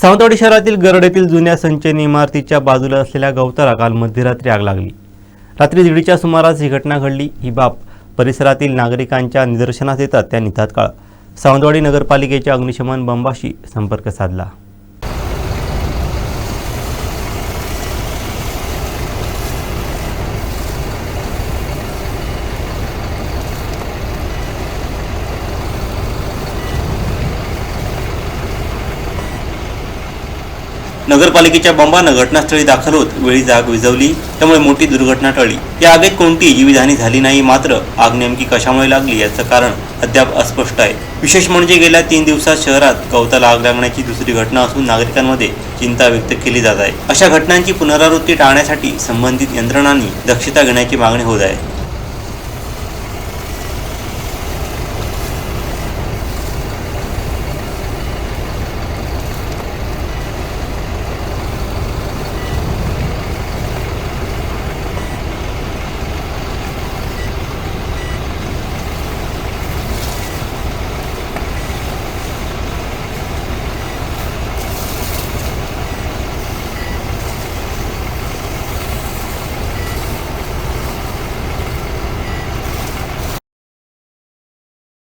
सावंतवाडी शहरातील गरड येथील जुन्या संचयन इमारतीच्या बाजूला असलेल्या गवताला काल मध्यरात्री आग लागली. रात्री दीडच्या सुमारास ही घटना घडली. ही बाब परिसरातील नागरिकांच्या निदर्शनास येतात त्यांनी तात्काळ सावंतवाडी नगरपालिकेच्या अग्निशमन बंबाशी संपर्क साधला. नगरपालिकेच्या बंबानं घटनास्थळी दाखल होत वेळी जाग विझवली त्यामुळे मोठी दुर्घटना टळली. या आगीत कोणतीही जीवितहानी झाली नाही मात्र आग नेमकी कशामुळे लागली याचं कारण अद्याप अस्पष्ट आहे. विशेष म्हणजे गेल्या तीन दिवसात शहरात गवताला आग लागण्याची दुसरी घटना असून नागरिकांमध्ये चिंता व्यक्त केली जात आहे. अशा घटनांची पुनरावृत्ती टाळण्यासाठी संबंधित यंत्रणांनी दक्षता घेण्याची मागणी होत आहे.